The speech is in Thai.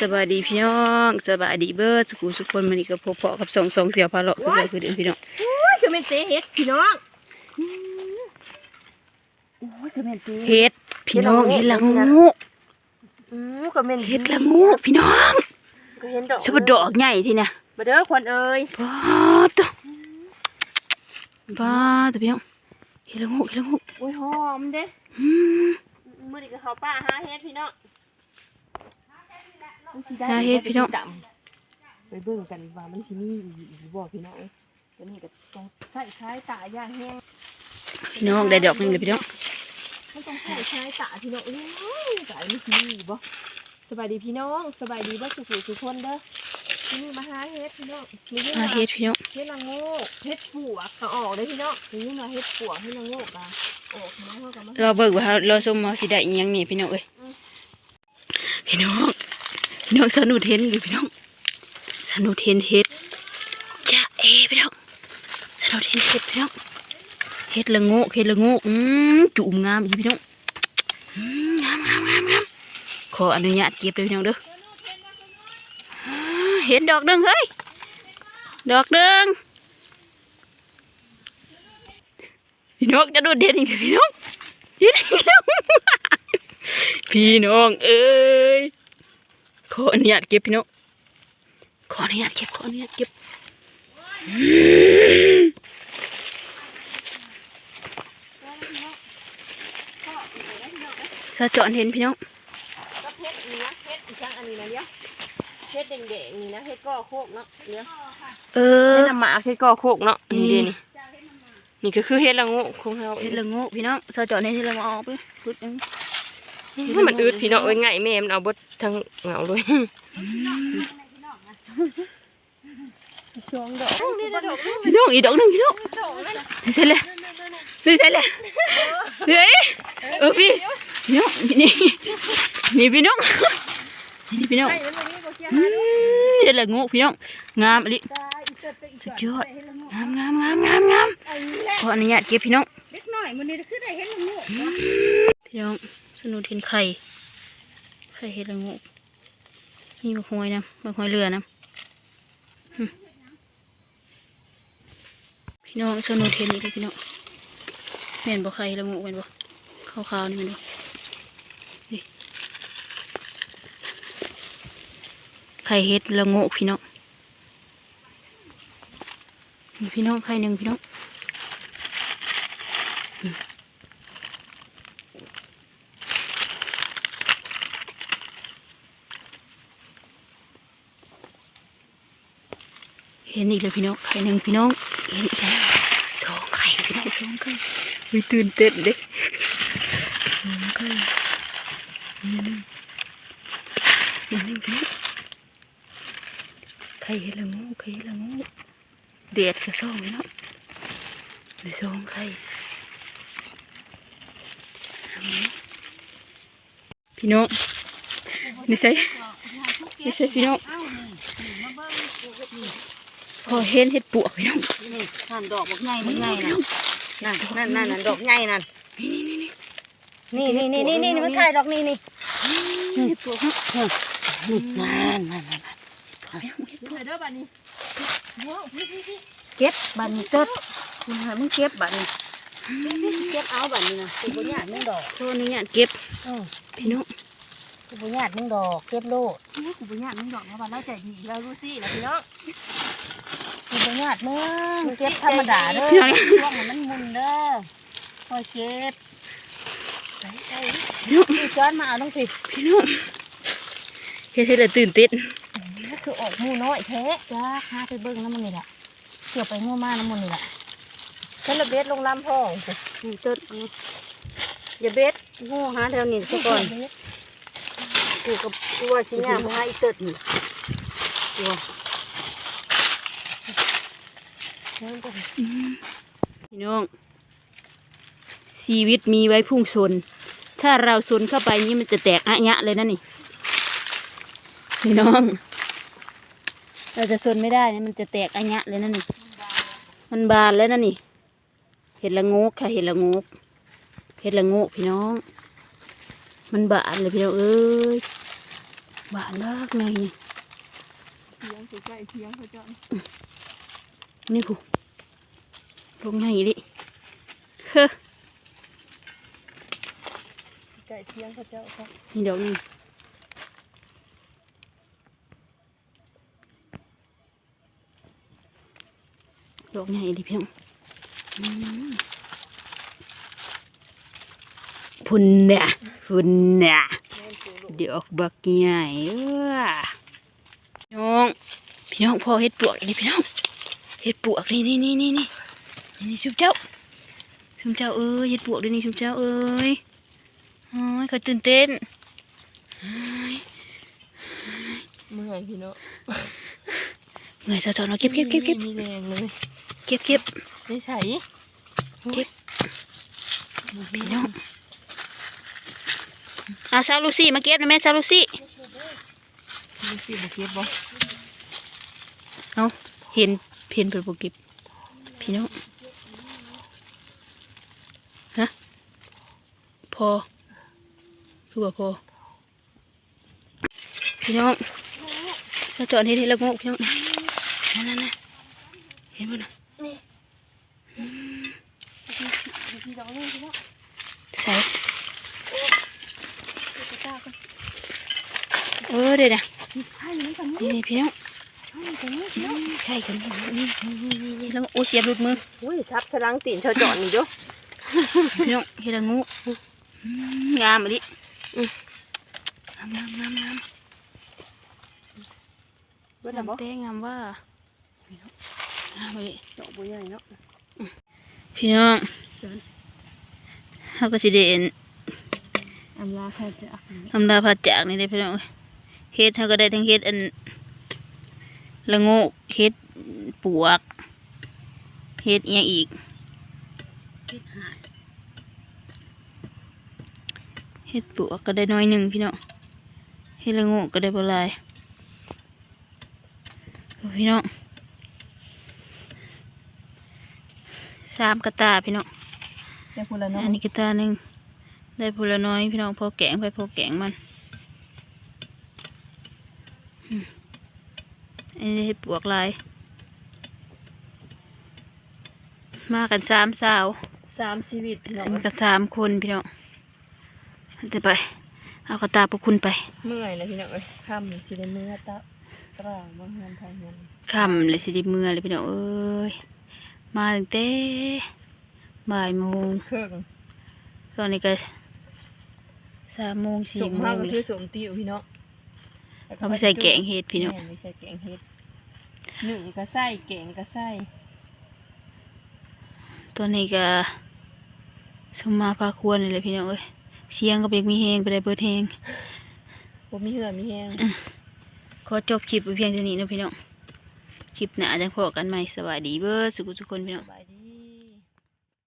สบายดีพี่น้องสบายดีเบิร์ดสุขุสุขคนมันนี่ก็พบเพาะกับสองสองเสียวพาเลาะคือเก่าคือเดิมพี่น้องโอ้ยคือเป็นเตเฮ็ดพี่น้องโอ้ยคือเป็นเตเฮ็ดพี่น้องเฮ็เฮ็ดดละละงูงูอืมก็เป็นเฮ็ดละงูพี่น้องก็เห็นดอกสะบัดดอกใหญ่ทีน่ะมาเด้อควันเอ้ยปาดตะปาดตะพี่น้องเฮ็ดละงูเฮ็ดละงูโอ้ยหอมเด้อืมมื้อนี้ก็เขาป้าหาเฮ็ดพี่น้อง มันสิได้หาเฮ็ดพี่น้องต่ำไปเบิ่งกันว่ามันสิมีอีกบ่พี่น้องเอ้ยตัวนี้ก็ต้องใส่ใช้ตาอย่างแห้งพี่น้องได้ดอกหนึงเลยพี่น้องมันต้องใส่ใช้ตาพี่น้องเอ้ยตามันสิมีอีกบ่สบายดีพี่น้องสบายดีบ่สุขสุขคนเด้อนี่มาหาเฮ็ดพี่น้องมีหาเฮ็ดพี่น้องเฮ็ดละโง่เฮ็ดปวกก็ออกได้พี่น้องนี่มาเฮ็ดปวกเฮ็ดละโง่ก็ออกนะเฮาก็มา เราเบิกว่าเราส้มมาสิได้อิหยังนี่พี่น้องเอ้ยพี่น้อง พี่น้องสนุเห็นอยู่พี่น้องสนุเห็นเฮ็ดจ้าเอพี่น้องสนุเห็นเฮ็ดพี่น้องเฮ็ดละโงกเฮ็ดละโงกอืมจุ่มงามอีพี่น้องอืมงามงามงามงามขออนุญาตเก็บเลยพี่น้องเด้อเห็นดอกหนึงเฮ้ยดอกหนึงพี่น้องจะโดดเด่นอีกพี่น้องพี่น้องพี่น้องเอ้ย ออนุญาตเก็บพี่น้องขออนุญาตเก็บขออนุญาตเก็บอืมสะเจอนเห็นพี่น้องก็เฮ็ดนี่นะเฮ็ดอีจังอันนี้นะเดี๋ยวเฮ็ดแดงๆนี่นะเฮ็ดก้อโคกเนาะเดี๋ยวเออเฮ็ดน้ำหมากเฮ็ดก้อโคกเนาะนี่นี่เด้นี่นี่ก็คือเฮ็ดละโง่ของเฮาเห็ดละโงกพี่น้องสะเจอนเห็นเห็ดละโงกออกไปพุดหนึง ให้มันอึดพี่น้องเอ้ยไงแม่มันเอาเบดทั้งเหงาเลยสองดอกนี่ดอกพี่น้องอีกดอกหนึงพี่น้องนี่ใช่เลยนี่ใช่เลยเฮ้ยเออพี่พี่น้องนี่นี่พี่น้องนี่พี่น้องไอ้มันนี่ก็เกี่ยวอืมเห็ดละโงกพี่น้องงามอีหลิสุดยอดงามงามงามงามงามขออนุญาตเก็บพี่น้องเล็กน้อยมันนี่คือได้เฮ็ดละโง่พี่น้อง สนุนเห็นไข่ ไข่เห็ดละโงกมีมะฮวยนะมะฮวยเรือนะพี่น้องสนุนเห็นอีกแล้วพี่น้องแม่นบ่ไข่ละโงกแม่นบ่ขาวๆนี่แม่นบ่นี่ไข่เห็ดละโงกพี่น้องนี่พี่น้องไข่หนึ่งพี่น้อง ห็นอีกแล้วพี่น้องไข่หนึ่งพี่น้องเห็นอีกแล้วสองไข่พี่น้องสองไข่วิตื่นเต้นเด้สองไข่นี่นึงนี่นึงพี่งไข่เห็นละงูไข่เห็นละงูเด็ดกระซองพี่น้องไปสองไข่พี่น้องนี่ใส่นี่ใส่พี่น้อง พอเห็นเห็ดปวกพี่น้องนี่นั่นดอกบักใหญ่บักใหญ่นั่นนั่นนั่นนั่นดอกใหญ่นั่นนี่นี่นี่นี่นี่นี่นี่นี่มันถ่ายดอกนี่นี่เห็ดปวกเนาะนั่นนั่นนั่นเห็ดปวกเด้อบัดนี้เก็บบันเติดคุณหามึงเก็บบันเก็บเอาบัดนี้นะคือบ่ญาติมึงดอกโทษนี่ยเก็บเออพี่น้อง คือบ่ญาติมึงดอกเก็บโลดนี่คือบ่ญาติมึงดอกนะบัดเราใจดีเรารู้สินะพี่น้องคือบ่ญาติมึงเก็บธรรมดาเด้อช่วงมันมุนเด้อคอยเก็บใส่ใส่พี่น้องพี่จ้อนมาเอาต้องสิพี่น้องเห็ดเห็ดแล้วตื่นเต้นก็คือออกหมูน้อยแท้จ้าหาไปเบิ่งน้ำมันนี่แหละเกี่ยวไปงัวมาน้ำมันนี่แหละฉันระเบ็ดลงลำพ่องสินี่ต้นเอาอย่าเบ็ดงูหาแถวนี้ซะก่อน กูกับกูว่าสิย่างมาอีเติดนี่ตัวพี่น้อง ชีวิตมีไว้พุ่งชน ถ้าเราชนเข้าไปนี่มันจะแตกอะยะเลยนะนี่ พี่น้อง เราจะชนไม่ได้นะมันจะแตกอะยะเลยนะนี่ มันบานแล้วนะนี่ เห็ดละโงกค่ะเห็ดละโงกเห็ดละโงกพี่น้อง มันบานเลยพี่น้องเอ้ยบานมากไงนี่เทียงใกล้ๆเทียงเขาเจ้านี่ผู้ลงไงดิเฮ้อใกล้เทียงเขาเจ้าครับนี่ดอกนี่ดอกไงดิพี่น้องอืม พุ่นน่ะพุ่นน่ะแม่นปูลูกดอกบักใหญ่เอ้อพี่น้อง พี่น้องพ่อเฮ็ดปวกนี่พี่น้องเฮ็ดปวกนี่นี่นี่นี่นี่นี่ชุบเจ้าชุบเจ้าเอ้ยเฮ็ดปวกด้วยนี่ชุบเจ้าเอ้ยโอ้ยเขาตื่นเต้นเฮ้ยเมื่อยพี่เนาะเหนื่อยสะท้อนเอาเก็บเก็บเก็บเก็บมีแรงเลยเก็บเก็บได้ใส่เก็บพี่น้อง เอาซาลูซี่มาเก็บนะแม่ซาลูซี่ดูสิบุกเก็บบ่เอาเห็นเห็นเป็นโปเก็บพี่น้องฮะพอคือว่าพอพี่น้องเราจอดที่ที่ละงกพี่น้องนั่นนั่นนั่นเห็นป่ะนะนี่พี่น้องนี่พี่น้องใส่ กระตากัน เออเดี๋ยวนะให้มันกันนี่นี่พี่น้องให้กันนี่พี่น้องใช่กันนี่นี่นี่นี่นี่แล้วโอ้เสียบหลุดมืออุ้ยซับสลังตีนชาวจอดนี่จ้ะพี่น้องเฮ็ดละงูอืมงามอะดิงามงามงามงามเบิ่งแล้วบ่เต้งามว่างามอะดิดอกบัวใหญ่เนาะพี่น้องเขาก็สิเด่นอำลาค่ะจะทำดาผัดจากนี่ได้อพี่น้อง เฮ็ดเขาก็ได้ทั้งเฮ็ดอันละโงกเฮ็ดปวกเฮ็ดอีหยังอีกคิดหายเฮ็ดปวกก็ได้น้อยหนึ่งพี่น้องเฮ็ดละโงกก็ได้บ่หลายโอ้พี่น้องสามกระตาพี่น้องแต่พูดแล้วเนาะอันนี้กระตาหนึ่งได้พูละน้อยพี่น้องพอแกงไปพอแกงมันอืมอั นนี้เฮ็ดปวกหลาย มากันสามสาวสามชีวิตพี่น้ออังนนี้ก็สามคนพี่น้องเดี๋ยวไป เอากระตาพวกคุณไป เมื่อยแล้วพี่น้องเอ้ยค่ำนี่สิได้มื้อตะตรางมาเฮือนทางเงินค่ำเลยสิไดิเมื่อเลยพี่น้องเอ้ย มาตั้งแต่บ่ายโมงเครื่องตอนนี้ก็สามโมงสสี่มโมมากงก็เลคือยสมติวพี่น้องเอาไปใส่แกงเห็ดพี่น้องแม่ไม่ใส่แกงเห็ด หนึ่งก็ใส่แกงก็ใส่ตัวนี้ก็สมมาพาควรนี่แหละพี่น้องเอ้ยเสียงก็เป็นมีแหงไปได้เบิดแหงบ่มีเหือมีแห้งขอจบคลิปไว้เพียงเท่านี้นะพี่น้องคลิปหน้าจังพอกันใหม่สวัสดีเบิดสุขทุกคนพี่น้องสบายดี